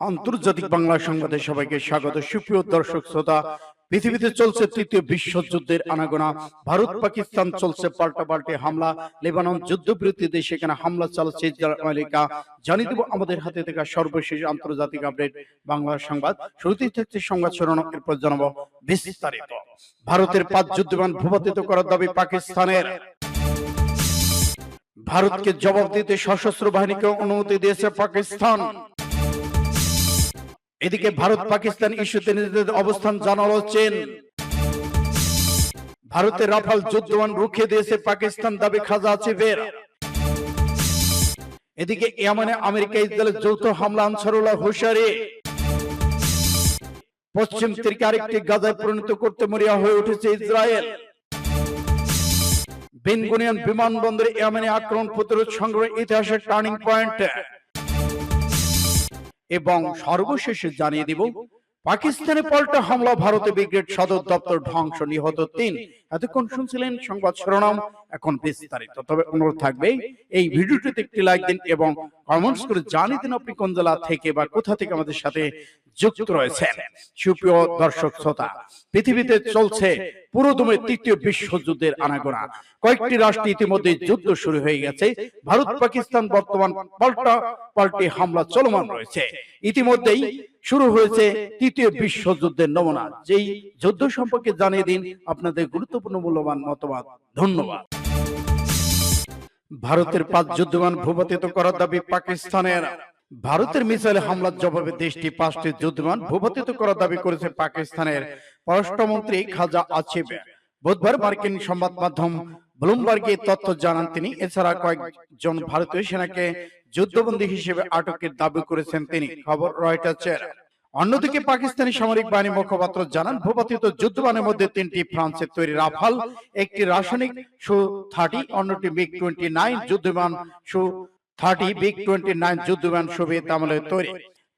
আন্তর্জাতিক বাংলা সংবাদে সবাইকে স্বাগত। সুপ্রিয় দর্শক শ্রোতা, পৃথিবীতে চলছে তৃতীয় বিশ্বযুদ্ধের আনাগোনা। ভারত, পাকিস্তান চলছে পাল্টা পাল্টে হামলা। লেবানন যুদ্ধবিরতিতে সেখানে হামলা চালাচ্ছে আমেরিকা। জানিয়ে দেব আমাদের হাতে থাকা সর্বশেষ আন্তর্জাতিক আপডেট। বাংলা সংবাদ শুরুতেই থাকছে সংবাদ শিরোনাম, এরপর জানাব বিস্তারিত। ভারতের পাঁচ যুদ্ধবিমান ভূপাতিত করার দাবি পাকিস্তানের। ভারতকে জবাব দিতে সশস্ত্র বাহিনীকে অনুমতি দিয়েছে পাকিস্তান। এদিকে ভারত পাকিস্তান ইস্যুতে নিজেদের অবস্থান জানালো চীন। ভারতের রাফাল যুদ্ধবান রুখে দিয়েছে পাকিস্তান দাবি খাজা চিফের এদিকে ইয়ামানে আমেরিকা ইসরায়েলের যৌথ হামলা আনসারুল্লাহ হুশারি। পশ্চিম তীরকে আরেকটি গাজায় পরিণত করতে মরিয়া হয়ে উঠেছে ইসরায়েল। বেনগুনিয়ান বিমানবন্দরে ইয়ামানে আক্রমণ প্রতিরোধ সংগ্রহের ইতিহাসের টার্নিং পয়েন্ট। এবং সর্বশেষে জানিয়ে দিব পাকিস্তানে পাল্টা হামলা ভারতে ব্রিগেড সদর দপ্তর ধ্বংস নিহত তিন। এতক্ষণ শুনছিলেন সংবাদ শিরোনাম এখন বিস্তারিত। তবে অনুরোধ থাকবে, এই ভিডিওটিতে একটি লাইক দিন এবং কমেন্টস করে জানিয়ে দিন আপনি কোন জেলা থেকে বা কোথা থেকে আমাদের সাথে যুক্ত রয়েছেন। সুপ্রিয় দর্শক শ্রোতা, পৃথিবীতে চলছে পুরোদমে তৃতীয় বিশ্বযুদ্ধের আনাগোনা। কয়েকটি রাষ্ট্র ইতিমধ্যে যুদ্ধ শুরু হয়ে গেছে। ভারত, পাকিস্তান, বর্তমান পাল্টা পাল্টে হামলা চলমান রয়েছে। ইতিমধ্যেই শুরু হয়েছে তৃতীয় বিশ্বযুদ্ধের নমুনা। যেই যুদ্ধ সম্পর্কে জানিয়ে দিন, আপনাদের গুরুত্বপূর্ণ মূল্যবান মতামত ধন্যবাদ। ভারতের পাঁচ যুদ্ধবান ভূপাতিত করার দাবি পাকিস্তানের। ভারতের মিসাইল হামলার জবাবে দেশটি পাঁচটি যুদ্ধবান ভূপাতিত করার দাবি করেছে পাকিস্তানের। পররাষ্ট্রমন্ত্রী খাজা আসিফ বুধবার মার্কিন সংবাদ মাধ্যম ব্লুমবার্গে তথ্য জানান তিনি। এছাড়া কয়েকজন ভারতীয় সেনাকে যুদ্ধবন্দী হিসেবে আটকের দাবি করেছেন তিনি। খবর রয়টার্সের। অন্যদিকে পাকিস্তানি সামরিক বাহিনী মুখপাত্র জানান ভূপাতিত যুদ্ধবানের মধ্যে তিনটি ফ্রান্সের তৈরি রাফাল একটি রাসায়নিক সু থার্টি অন্যটি মিগ টোয়েন্টি নাইন যুদ্ধবিমান Su thirty MiG twenty nine যুদ্ধবিমান সোভিয়েত আমলের তৈরি।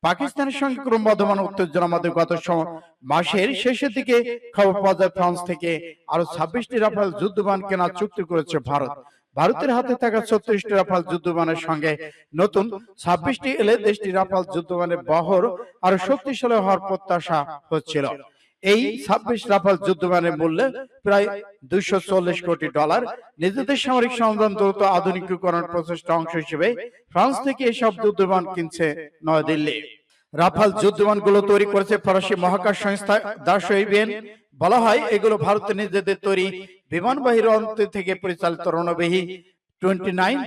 পাকিস্তানের সঙ্গে ক্রমবর্ধমান উত্তেজনার মধ্যে গত মাসের শেষের দিকে খবর পাওয়া যায় ফ্রান্স থেকে আরও ছাব্বিশটি রাফাল যুদ্ধবান কেনার চুক্তি করেছে ভারত। ভারতের হাতে থাকা ছত্রিশটি রাফাল যুদ্ধবিমানের সঙ্গে নতুন ছাব্বিশটি এলে দেশটি রাফাল যুদ্ধবিমানের বহর আরও শক্তিশালী হওয়ার প্রত্যাশা হচ্ছিল। এই ছাব্বিশ রাফাল যুদ্ধবিমানের মূল্য প্রায় দুইশো চল্লিশ কোটি ডলার। নিজেদের সামরিক সরঞ্জাম দ্রুত আধুনিকীকরণ প্রচেষ্টা অংশ হিসেবে ফ্রান্স থেকে এসব যুদ্ধবিমান কিনছে নয়াদিল্লি। রাফাল যুদ্ধবিমানগুলো তৈরি করেছে ফরাসি মহাকাশ সংস্থা দাসইবিএন বলা হয়, এগুলো ভারতের নিজেদের তৈরি বিমানবাহী অন্ত থেকে পরিচালিত রণবাহী। টোয়েন্টি নাইন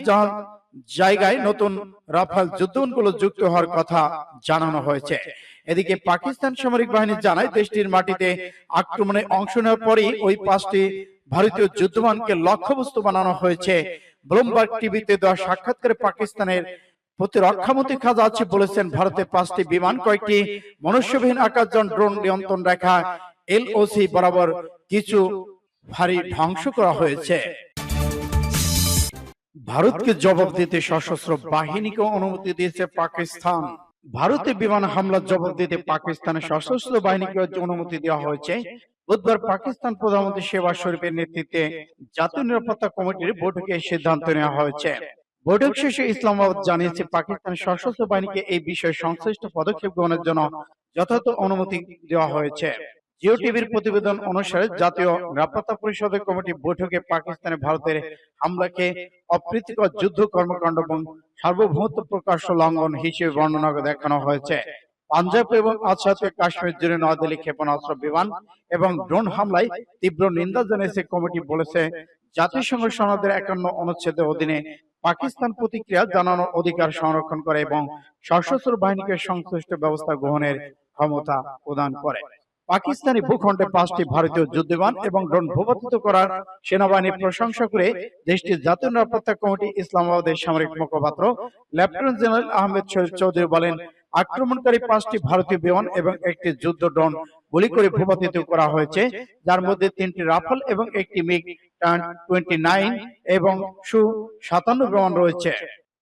জায়গায় নতুন রাফাল যুদ্ধবিমানগুলো যুক্ত হওয়ার কথা জানানো হয়েছে। এদিকে পাকিস্তান সামরিক বাহিনী জানায়, দেশটির মাটিতে আক্রমণে অংশ নেওয়ার পরই ওই পাঁচটি ভারতীয় যুদ্ধবিমানকে লক্ষ্যবস্তু বানানো হয়েছে। ব্লুমবার্গ টিভিতে দেওয়া সাক্ষাৎকারে পাকিস্তানের প্রতিরক্ষামন্ত্রী খাজা আছে বলেছেন ভারতের পাঁচটি বিমান, কয়েকটি মনুষ্যবিহীন আকাশযান, ড্রোন নিয়ন্ত্রণ রেখা এলওসি বরাবর কিছু ভারী ধ্বংস করা হয়েছে। ভারতকে জবাব দিতে সশস্ত্র বাহিনীকে অনুমতি দিয়েছে পাকিস্তান। ভারতে বিমান হামলার জবাব দিতে পাকিস্তানের সশস্ত্র বাহিনীকে অনুমতি দেওয়া হয়েছে। বুধবার পাকিস্তান প্রধানমন্ত্রী শেবাজ শরীফের নেতৃত্বে জাতীয় নিরাপত্তা কমিটির বৈঠকে এই সিদ্ধান্ত নেওয়া হয়েছে। বৈঠক শেষে ইসলামাবাদ জানিয়েছে পাকিস্তান সশস্ত্র বাহিনীকে এই বিষয়ে সংশ্লিষ্ট পদক্ষেপ গ্রহণের জন্য যথাযথ অনুমতি দেওয়া হয়েছে। জিও টিভির প্রতিবেদন অনুসারে জাতীয় নিরাপত্তা পরিষদের কমিটি বৈঠকে পাকিস্তানে ভারতের হামলাকে অপ্রীতিকর যুদ্ধ কর্মকাণ্ড এবং সার্বভৌমত্ব প্রকাশ্য লঙ্ঘন হিসেবে বর্ণনা দেখানো হয়েছে। পাঞ্জাব এবং আসাতে কাশ্মীর জুড়ে নয়াদিল্লি ক্ষেপণাস্ত্র বিমান এবং ড্রোন হামলায় তীব্র নিন্দা জানিয়েছে কমিটি বলেছে, জাতিসংঘ সনদের একান্ন অনুচ্ছেদের অধীনে পাকিস্তান প্রতিক্রিয়া জানানোর অধিকার সংরক্ষণ করে এবং সশস্ত্র বাহিনীকে সংশ্লিষ্ট ব্যবস্থা গ্রহণের ক্ষমতা প্রদান করে। পাকিস্তানি ভূখণ্ডে পাঁচটি ভারতীয় যুদ্ধবিমান এবং ড্রোন ভূপাতিত করার সেনাবাহিনীর প্রশংসা করে দেশটির জাতীয় নিরাপত্তা কমিটি ইসলামাবাদের সামরিক মুখপাত্র লেফটেন্যান্ট জেনারেল আহমেদ শরীফ চৌধুরী বলেন আক্রমণকারী পাঁচটি ভারতীয় বিমান এবং একটি যুদ্ধ ড্রোন গুলি করে ভূপাতিত করা হয়েছে যার মধ্যে তিনটি রাফাল এবং একটি মিগ টোয়েন্টি নাইন এবং সু সাতান্ন বিমান রয়েছে।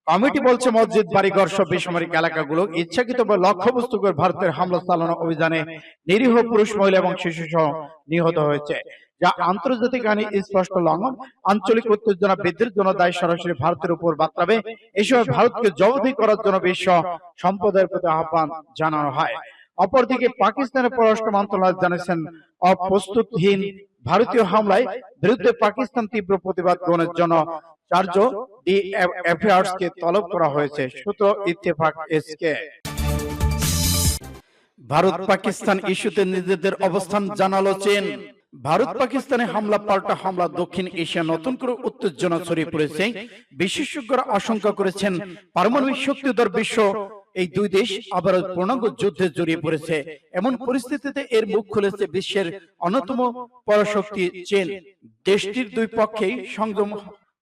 কমিটি বলছে মসজিদ বাড়িঘর সব বেসামরিক এলাকাগুলো ইচ্ছাকৃত বা লক্ষ্যবস্তু করে ভারতের হামলা চালানো অভিযানে নিরীহ পুরুষ মহিলা এবং শিশু সহ নিহত হয়েছে যা আন্তর্জাতিক আইনে স্পষ্ট লঙ্ঘন আঞ্চলিক উত্তেজনা বৃদ্ধির জন্য দায় সরাসরি ভারতের উপর বাতরাবে এ সময় ভারতকে জবাবদিহি করার জন্য বিশ্ব সম্প্রদায়ের প্রতি আহ্বান জানানো হয়। অপরদিকে পাকিস্তানের পররাষ্ট্র মন্ত্রণালয় জানিয়েছেন অপ্রস্তুতহীন ভারতীয় হামলায় বিরুদ্ধে পাকিস্তান তীব্র প্রতিবাদ গ্রহণের জন্য চার্জ ডি অ্যাফেয়ার্স কে তলব করা হয়েছে। সূত্র ইত্তেফাক এসকে ভারত পাকিস্তান ইস্যুতে নিজেদের অবস্থান জানালো চীন। ভারত পাকিস্তানে হামলা পাল্টা হামলা দক্ষিণ এশিয়া নতুন করে উত্তেজনা ছড়িয়ে পড়েছে। বিশেষজ্ঞরা আশঙ্কা করেছেন পারমাণবিক শক্তিধর বিশ্ব এই দুই দেশ আবার পূর্ণাঙ্গ যুদ্ধে জড়িয়ে পড়েছে। এমন পরিস্থিতিতে এর মুখ খুলেছে বিশ্বের অন্যতম পরাশক্তি চীন। দেশটির দুই পক্ষেই সংযম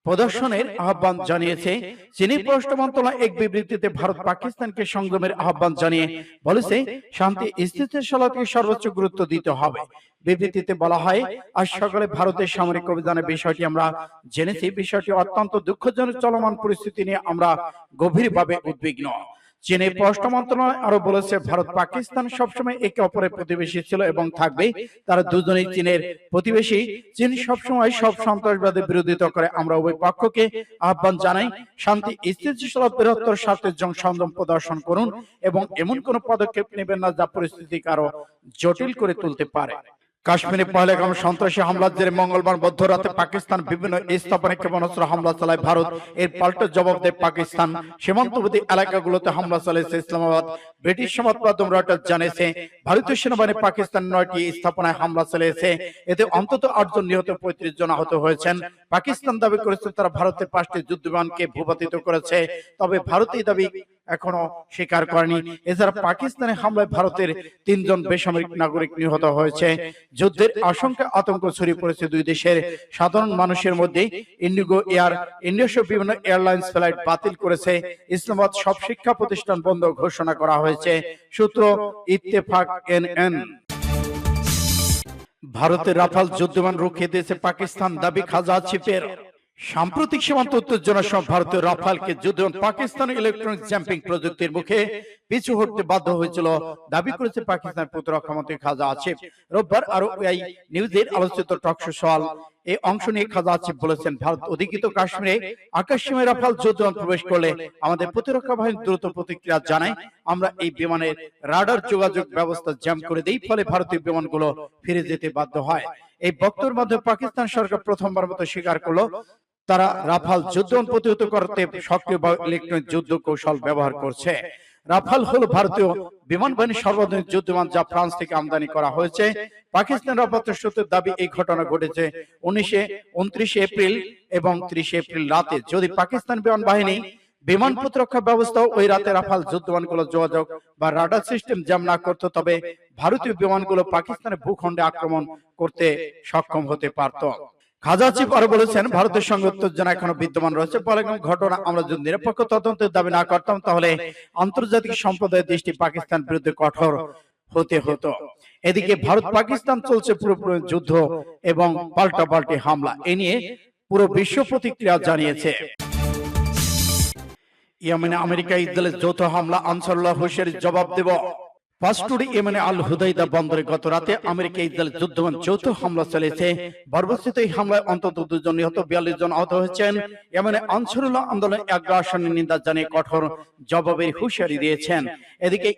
প্রদর্শনের আহ্বান জানিয়েছে। চীনী পররাষ্ট্র মন্ত্রণালয় এক বিবৃতিতে ভারত পাকিস্তানকে সংগ্রামের আহ্বান জানিয়ে বলেছে, শান্তি স্থিতিশীলতাকে সর্বোচ্চ গুরুত্ব দিতে হবে। বিবৃতিতে বলা হয়, আজ সকালে ভারতের সামরিক অভিযানের বিষয়টি আমরা জেনেছি। বিষয়টি অত্যন্ত দুঃখজনক, চলমান পরিস্থিতি নিয়ে আমরা গভীরভাবে উদ্বিগ্ন। চীনের পররাষ্ট্র মন্ত্রণালয় আরও বলেছে ভারত পাকিস্তান সবসময় একে অপরের প্রতিবেশী ছিল এবং থাকবে তারা দুজনেই চীনের প্রতিবেশী চীন সবসময় সব সন্ত্রাসবাদের বিরোধিতা করে আমরা উভয় পক্ষকে আহ্বান জানাই শান্তি স্থিতিশীল বৃহত্তর স্বার্থের জন্য সংযম প্রদর্শন করুন এবং এমন কোন পদক্ষেপ নেবেন না যা পরিস্থিতিকে আরও জটিল করে তুলতে পারে। কাশ্মীরে পহলেগাম সন্ত্রাসী হামলার জেরে মঙ্গলবার মধ্যরাতে পাকিস্তান বিভিন্ন স্থাপনায় ক্ষেপণাস্ত্র হামলা চালায় ভারত। এর পাল্টা জবাব দেয় পাকিস্তান। সীমান্তবর্তী এলাকাগুলোতে হামলা চালিয়েছে ইসলামাবাদ। ব্রিটিশ সংবাদ রয়টার্স জানিয়েছে ভারতীয় সেনাবাহিনী পাকিস্তান নয়টি স্থাপনায় হামলা চালিয়েছে। এতে অন্তত আটজন নিহত, পঁয়ত্রিশ জন আহত হয়েছেন। পাকিস্তান দাবি করেছে তারা ভারতের পাঁচটি যুদ্ধবিমানকে ভূপাতিত করেছে। তবে ভারত দাবি এখনও স্বীকার করেনি। এছাড়া পাকিস্তানে হামলায় ভারতের তিনজন বেসামরিক নাগরিক নিহত হয়েছে। যুদ্ধের আশঙ্কা আতঙ্ক ছড়িয়ে পড়েছে দুই দেশের। সাধারণ মানুষের মধ্যে ইন্ডিগো এয়ার ইন্ডিয়া সহ বিভিন্ন এয়ারলাইন্স ফ্লাইট বাতিল করেছে। ইসলামাবাদ সব শিক্ষা প্রতিষ্ঠান বন্ধ ঘোষণা করা হয়েছে। সূত্র ইত্তেফাক এনএন। ভারতের রাফাল যুদ্ধবিমান রুখিয়ে দিয়েছে পাকিস্তান, দাবি খাজা চিপের। সাম্প্রতিক সীমান্ত উত্তেজনা সহ ভারতীয় রাফালকে যুদ্ধবিমান পাকিস্তান ইলেকট্রনিক জ্যাম্পিং প্রযুক্তির মুখে পিছু হটতে বাধ্য হয়েছিল। দাবি করেছে পাকিস্তান প্রতিরক্ষা মন্ত্রী খাজা আসিফ রোববার আরও এই নিউজের আলোচিত টকশো সওয়াল এই অংশ নিয়ে খাজা আসিফ বলেছেন, ভারত অধিকৃত কাশ্মীরে আকাশ সীমায় রাফাল যুদ্ধবিমান প্রবেশ করলে আমাদের প্রতিরক্ষা বাহিনী দ্রুত প্রতিক্রিয়া জানায়। আমরা এই বিমানের রাডার যোগাযোগ ব্যবস্থা জ্যাম করে দেই, ফলে ভারতীয় বিমানগুলো ফিরে যেতে বাধ্য হয়। এই বক্তব্যের মাধ্যমে পাকিস্তান সরকার প্রথমবার মতো স্বীকার করল তারা রাফাল যুদ্ধ প্রতিহত করতে সক্রিয় বা ইলেকট্রনিক যুদ্ধ কৌশল ব্যবহার করছে। রাফাল হলো ভারতীয় বিমান বাহিনীর সর্বাধুনিক যুদ্ধ বিমান যা ফ্রান্স থেকে আমদানি করা হয়েছে। পাকিস্তান রাফাত সূত্রের দাবি, এই ঘটনা ঘটেছে উনিশে উনত্রিশে এপ্রিল এবং ত্রিশে এপ্রিল রাতে। যদি পাকিস্তান বিমান বাহিনী বিমান প্রতিরক্ষা ব্যবস্থা ওই রাতে রাফাল যুদ্ধবিমানগুলো যোগাযোগ বা রাডার সিস্টেম জ্যাম না করত, তবে ভারতীয় বিমানগুলো পাকিস্তানের ভূখণ্ডে আক্রমণ করতে সক্ষম হতে পারত। বলেছেন, ভারতের সঙ্গে উত্তেজনা এখনও বিদ্যমান রয়েছে। ঘটনা আমরা যদি নিরপেক্ষ তদন্তের দাবি না করতাম, তাহলে আন্তর্জাতিক সম্প্রদায়ের দৃষ্টি পাকিস্তান বিরুদ্ধে কঠোর হতে হতো। এদিকে ভারত পাকিস্তান চলছে পুরোপুরি যুদ্ধ এবং পাল্টা পাল্টি হামলা। এ নিয়ে পুরো বিশ্ব প্রতিক্রিয়া জানিয়েছে। ইয়েমেনে আমেরিকা ইসরায়েলের যৌথ হামলা আনসারুল্লাহ হুসের জবাব দেব। পাস্টুরি ইয়েমেনে আল হুদাইদা বন্দরে গত রাতে আমেরিকা ইসরায়েল যুদ্ধমান যৌথ হামলা চালিয়েছে। বর্বস্থিত এই হামলায় অন্তত দুজন নিহত বিয়াল্লিশ জন আহত হয়েছেন। ইয়েমেনে আনসারুল্লাহ আন্দোলন আগ্রাসনের নিন্দা জানিয়ে কঠোর জবাবের হুঁশিয়ারি দিয়েছেন। এদিকে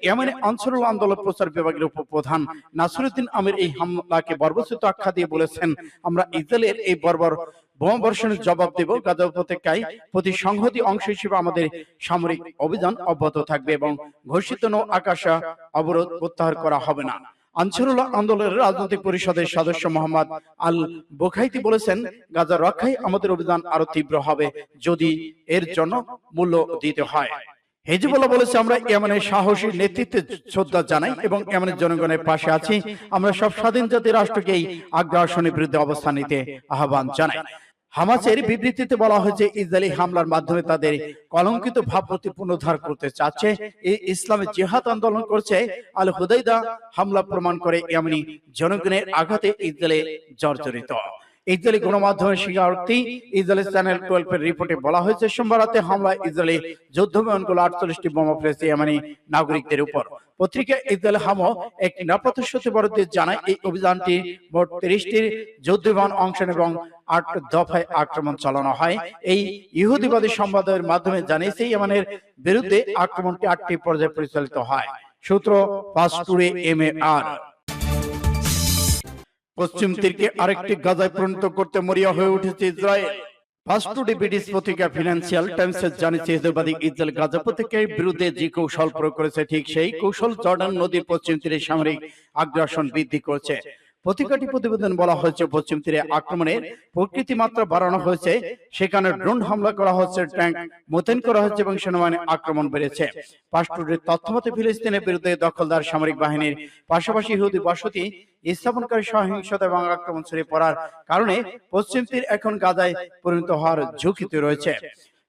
আনসারুল্লাহ আন্দোলন প্রচার বিভাগের উপপ্রধান নাসরুদ্দিন আমির এই হামলাকে বর্বস্থিত আখ্যা দিয়ে বলেছেন আমরা ইসরায়েলের এই বর্বর বোমা বর্ষণের জবাব দেব গাজা উপত্যকায় প্রতি সংহতি অংশ হিসেবে আমাদের সামরিক অভিযান অব্যাহত থাকবে এবং ঘোষিত নৌ আকাশা অবরোধ প্রত্যাহার করা হবে না। আনসারুল্লাহ আন্দোলনের রাজনৈতিক পরিষদের সদস্য মোহাম্মদ আল বোখাইতি বলেছেন, গাজা রক্ষায় আমাদের অভিযান আরও তীব্র হবে যদি এর জন্য মূল্য দিতে হয়। হেজিবুল্লাহ বলেছে, আমরা ইয়েমেনের সাহসী নেতৃত্বে শ্রদ্ধা জানাই এবং ইয়েমেনের জনগণের পাশে আছি। আমরা সব স্বাধীন জাতি রাষ্ট্রকে এই আগ্রাসনের বিরুদ্ধে অবস্থান নিতে আহ্বান জানাই। হামাসের বিবৃতিতে বলা হয়েছে ইসরায়েলি হামলার মাধ্যমে তাদের কলঙ্কিত ভাবমূর্তি পুনরুদ্ধার করতে চাচ্ছে। এই ইসলামী জেহাদ আন্দোলন করছে আল হুদাইদা হামলা প্রমাণ করে ইয়ামানি জনগণের আঘাতে ইসরায়েলে জর্জরিত। ইসরায়েলি গণমাধ্যমের স্বীকারোক্তি ইসরায়েলি চ্যানেল টুয়েলভ এর রিপোর্টে বলা হয়েছে সোমবার রাতে হামলায় ইসরায়েলি যুদ্ধ বিমানগুলো আটচল্লিশটি বোমা ফেলেছে ইয়ামানি নাগরিকদের উপর। পত্রিকা ইসরায়েল হামো এক নিরাপত্তা বরাদ্দে জানায় এই অভিযানটি মোট তিরিশটির যুদ্ধ বিমান অংশ এবং আট দফায় আক্রমণ চালানো হয়। এই ইহুদিবাদী সংবাদের মাধ্যমে জানিয়েছে ইয়েমেনের বিরুদ্ধে আক্রমণটি আটটি পর্যায়ে পরিচালিত হয়। সূত্র এম এ আর। পশ্চিম তীরকে আরেকটি গাজায় পরিণত করতে মরিয়া হয়ে উঠেছে ইসরায়েল। ফার্স্ট টুডে ব্রিটিশ পত্রিকা ফিনান্সিয়াল টাইমস জানিয়েছে ইসরায়েলবাদী ইসরায়েল গাজা উপত্যকার বিরুদ্ধে যে কৌশল প্রয়োগ করেছে ঠিক সেই কৌশল জর্ডান নদীর পশ্চিম তীরে সামরিক আগ্রাসন বৃদ্ধি করছে। পত্রিকাটি প্রতিবেদন বলা হয়েছে পশ্চিম তীরে আক্রমণের প্রকৃতি মাত্রা বাড়ানো হয়েছে। সেখানে ড্রোন হামলা করা হচ্ছে, ট্যাঙ্ক মোতায়েন করা হচ্ছে এবং সেনাবাহিনী আক্রমণ বেড়েছে। পাসপোর্টের তথ্যমতে, ফিলিস্তিনের বিরুদ্ধে দখলদার সামরিক বাহিনীর পাশাপাশি ইহুদি বসতি স্থাপনকারী সহিংসতা এবং আক্রমণ ছড়িয়ে পড়ার কারণে পশ্চিম তীর এখন গাজায় পরিণত হওয়ার ঝুঁকিতে রয়েছে।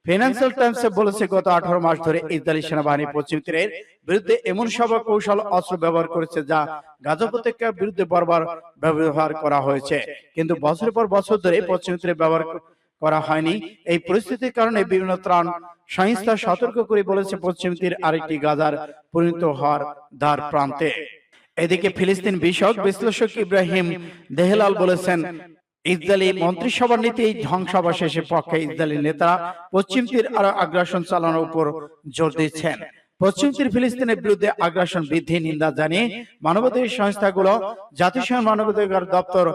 ফিনান্সিয়াল টাইমস বলেছে গত আঠারো মাস ধরে ইসরায়েলি সেনাবাহিনী পশ্চিম তীরের বিরুদ্ধে এমন সব কৌশল অস্ত্র ব্যবহার করেছে যা গাজা উপত্যকার বিরুদ্ধে বারবার ব্যবহার করা হয়েছে। কিন্তু বছরের পর বছর ধরে পশ্চিম তীরে ব্যবহার করা হয়নি। এই পরিস্থিতির কারণে বিভিন্ন ত্রাণ সংস্থা সতর্ক করে বলেছে পশ্চিম তীর আরেকটি গাজার পরিণত হওয়ার দ্বার প্রান্তে। এদিকে ফিলিস্তিন বিষয়ক বিশ্লেষক ইব্রাহিম দেহলাল বলেছেন ইসরায়েলি মন্ত্রিসভার নীতি এই ধ্বংসাবশেষের পক্ষে ইসরায়েলি নেতারা পশ্চিম তীর আরও আগ্রাসন চালানোর উপর জোর দিচ্ছেন। পশ্চিম তীর ফিলিস্তিনের বিরুদ্ধে আগ্রাসন বৃদ্ধি নিন্দা জানিয়ে মানবাধিকার সংস্থাগুলো জাতিসংঘ মানবাধিকার দপ্তর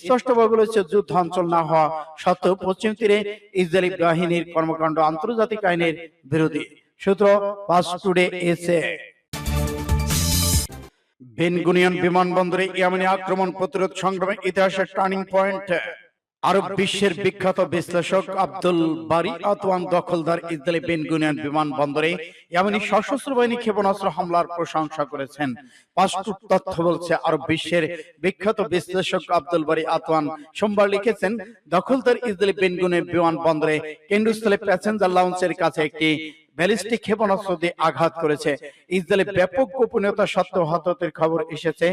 স্পষ্টভাবে বলেছে যুদ্ধ অঞ্চল না হওয়া সত্ত্বেও পশ্চিম তীরে ইসরায়েলি বাহিনীর কর্মকাণ্ড আন্তর্জাতিক আইনের বিরোধী। সূত্র পাস টুডে এসে। বেনগুনিয়ান বিমানবন্দরে ইয়ামানি আক্রমণ প্রতিরোধ সংগ্রামের ইতিহাসের টার্নিং পয়েন্ট আরব বিশ্বের বিখ্যাত বিশ্লেষক আব্দুল বারি আতওয়ান দখলদার ইসরায়েলি বেনগুনিয়ান বিমানবন্দরে ইয়ামানি সশস্ত্র বাহিনী ক্ষেপণাস্ত্র হামলার প্রশংসা করেছেন। পাঁচটুক তথ্য বলছে, আরব বিশ্বের বিখ্যাত বিশ্লেষক আব্দুল বারি আতওয়ান সোমবার লিখেছেন, দখলদার ইসরায়েলি বেনগুনিয়ান বিমানবন্দরে কেন্দ্রস্থলে প্যাসেঞ্জার লাউঞ্জের কাছে একটি ব্যালিস্টিক ক্ষেপণাস্ত্র দিয়ে আঘাত করেছে। ইসরায়েলে ব্যাপক গোপনীয়তা সত্ত্বেও হতাহতের খবর এসেছে।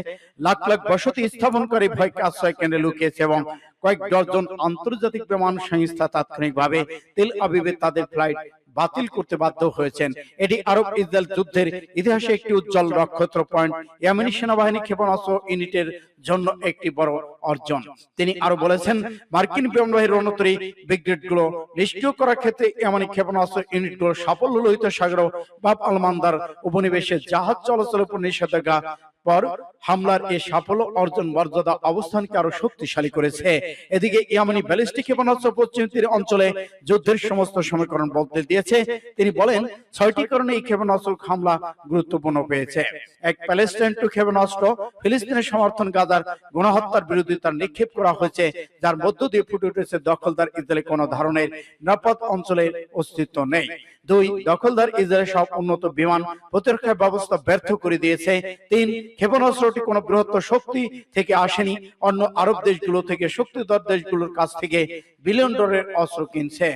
লাখ লাখ বসতি স্থাপনকারী ভয় আশ্রয় কেন্দ্রে লুকিয়েছে এবং কয়েক ডজন আন্তর্জাতিক বিমান সংস্থা তাৎক্ষণিকভাবে তেল আবিবে তাদের ফ্লাইট বাতিল করতে বাধ্য হয়েছেন। এটি আরব ইসরায়েল যুদ্ধের ইতিহাসে একটি উজ্জ্বল নক্ষত্র পয়েন্ট। ইয়ামানি সেনাবাহিনী ক্ষেপণাস্ত্র ইউনিটের জন্য একটি বড় অর্জন। তিনি আরও বলেছেন মার্কিন বিমানবাহী রণতরী ব্রিগেডগুলো নিষ্ক্রিয় করার ক্ষেত্রে ইয়ামানি ক্ষেপণাস্ত্র ইউনিটগুলো সাফল্য লোহিত সাগর বাব আলমান্দার উপনিবেশে জাহাজ চলাচলের উপর নিষেধাজ্ঞা পর হামলার এই সাফল্য অর্জন মর্যাদা অবস্থানকে আরও শক্তিশালী করেছে। এদিকে ইয়ামানি ব্যালিস্টিক ক্ষেপণাস্ত্র পশ্চিম তীর অঞ্চলে যুদ্ধের সমস্ত সমীকরণ বলতে দিয়েছে। তিনি বলেন, ছয়টি কারণে এই ক্ষেপণাস্ত্র হামলা গুরুত্বপূর্ণ পেয়েছে। এক, প্যালেস্টাইন টু ক্ষেপণাস্ত্র ফিলিস্তিনের সমর্থন গাজার গণহত্যার বিরোধিতা নিক্ষেপ করা হয়েছে, যার মধ্য দিয়ে ফুটে উঠেছে দখলদার ইসরায়েলের কোনো ধরনের নিরাপদ অঞ্চলের অস্তিত্ব নেই। দুই দখলদার ইসরায়েল সব উন্নত বিমান প্রতিরক্ষা ব্যবস্থা ব্যর্থ করে দিয়েছে। তিন ক্ষেপণাস্ত্রটি কোনো বৃহত্তর শক্তি থেকে আসেনি। অন্য আরব দেশগুলো থেকে শক্তিধর দেশগুলোর কাছ থেকে বিলিয়ন ডলারের অস্ত্র কিনছে।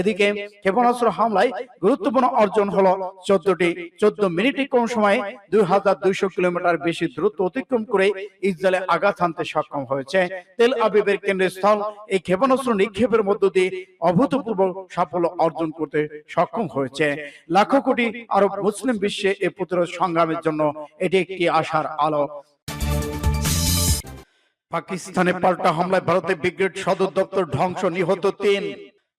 এদিকে ক্ষেপণাস্ত্র হামলায় গুরুত্বপূর্ণ অর্জন হলো চোদ্দটি চোদ্দ মিনিটে কম সময়ে দুই হাজার দুইশো কিলোমিটার বেশি দূরত্ব অতিক্রম করে ইসরায়েলে আঘাত হানতে সক্ষম হয়েছে। তেল আবিবের কেন্দ্রস্থল এই ক্ষেপণাস্ত্র নিক্ষেপের মধ্য দিয়ে অভূতপূর্ব সাফল্য অর্জন করতে সক্ষম হয়েছে। লাখো কোটি আরব মুসলিম বিশ্বে এ প্রতিরোধ সংগ্রামের জন্য এটি একটি আশার আলো। পাকিস্তানে পাল্টা হামলায় ভারতের ব্রিগেড সদর দপ্তর ধ্বংস, নিহত তিন।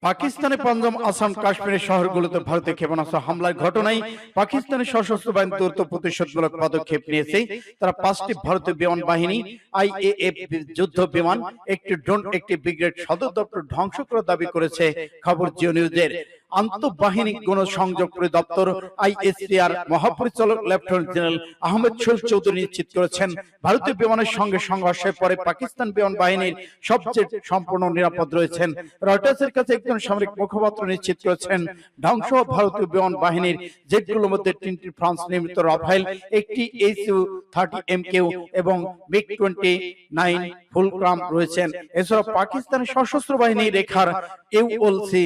পাকিস্তানে পাঞ্জাব আসাম কাশ্মীরের শহরগুলোতে ভারতের ক্ষেপণাস্ত্র হামলার ঘটনায় পাকিস্তানের সশস্ত্র বাহিনী দ্রুত প্রতিশোধমূলক পদক্ষেপ নিয়েছে। তারা পাঁচটি ভারতীয় বিমান বাহিনী, আইএএফ যুদ্ধ বিমান, একটি ড্রোন, একটি ব্রিগেড সদর দপ্তর ধ্বংস করার দাবি করেছে। খবর জিও নিউজের। আন্তঃবাহিনী গণসংযোগ পরিদপ্তর আইএসপিআর মহাপরিচালক লেফটেন্যান্ট জেনারেল আহমেদ শৈল চৌধুরী নিশ্চিত করেছেন, ভারতীয় বিমানের সঙ্গে সংঘর্ষের পরে পাকিস্তান বিমান বাহিনীর সবচেয়ে সম্পূর্ণ নিরাপদ রয়েছেন। রয়টার্সের কাছে একজন সামরিক মুখপাত্র নিশ্চিত করেছেন, ধ্বংস ভারতীয় বিমান বাহিনীর জেটগুলোর মধ্যে তিনটি ফ্রান্স নির্মিত রাফাইল একটি এইচইউ থার্টি এম কেউ এবং মিগ টোয়েন্টি নাইন ফুলক্রাম রয়েছেন। এছাড়া পাকিস্তানের সশস্ত্র বাহিনী রেখার ইউএলসি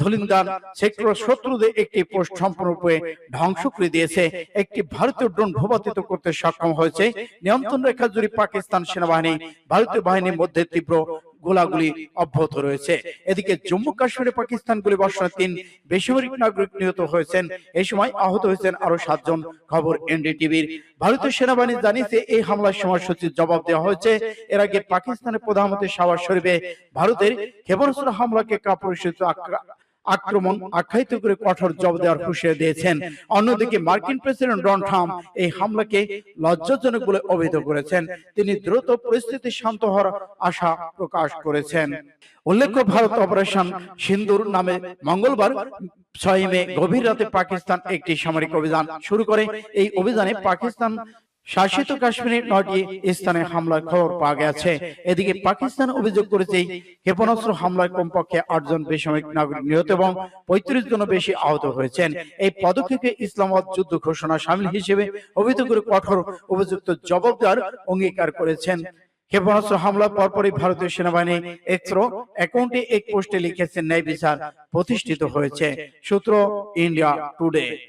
ধলিন্দান সেক্টর শত্রুদের একটি পোস্ট সম্পূর্ণরূপে ধ্বংস করে দিয়েছে। একটি ভারতীয় ড্রোন ভূপাতিত করতে সক্ষম হয়েছে। নিয়ন্ত্রণ রেখা জুড়ে পাকিস্তান সেনাবাহিনী, ভারতীয় বাহিনীর মধ্যে তীব্র গোলাগুলি অব্যাহত রয়েছে। এদিকে জম্মু কাশ্মীরে পাকিস্তান গুলি তিন বেসামরিক নাগরিক নিহত হয়েছেন। এই সময় আহত হয়েছেন আরও সাতজন, খবর এনডিটিভির। ভারতীয় সেনাবাহিনী জানিয়েছে, এই হামলার সময়সূচির জবাব দেওয়া হয়েছে, এর আগে পাকিস্তানের প্রধানমন্ত্রী শাহবাজ শরীফে ভারতের ক্ষেপণাস্ত্র হামলাকে কাপুরুষিত আক্রমণ আখ্যায়িত করে কঠোর জবাব দেওয়ার হুঁশিয়ারি দিয়েছেন। অন্যদিকে মার্কিন প্রেসিডেন্ট ডোনাল্ড ট্রাম্প এই হামলাকে লজ্জাজনক বলে অভিহিত করেছেন। তিনি দ্রুত পরিস্থিতি শান্ত হওয়ার আশা প্রকাশ করেছেন। উল্লেখ্য ভারত অপারেশন সিন্দুর নামে মঙ্গলবার ছয় মে গভীর রাতে পাকিস্তান একটি সামরিক অভিযান শুরু করে। এই অভিযানে পাকিস্তান শাসিত কাশ্মীরের নয়টি স্থানে হামলার খবর পাওয়া গেছে। এদিকে পাকিস্তান অভিযোগ করেছে ক্ষেপণাস্ত্র হামলায় কমপক্ষে আটজন বেসামরিক নাগরিক নিহত এবং পঁয়ত্রিশ জন বেশি আহত হয়েছেন। এই পদক্ষেপে ইসলামাবাদ যুদ্ধ ঘোষণা সামিল হিসেবে অভিযোগ করে কঠোর অভিযুক্ত জবাব দেওয়ার অঙ্গীকার করেছেন। ক্ষেপণাস্ত্র হামলার পরপরই ভারতীয় সেনাবাহিনী এক্সরো অ্যাকাউন্টে এক পোস্টে লিখেছেন ন্যায় বিচার প্রতিষ্ঠিত হয়েছে। সূত্র ইন্ডিয়া টুডে।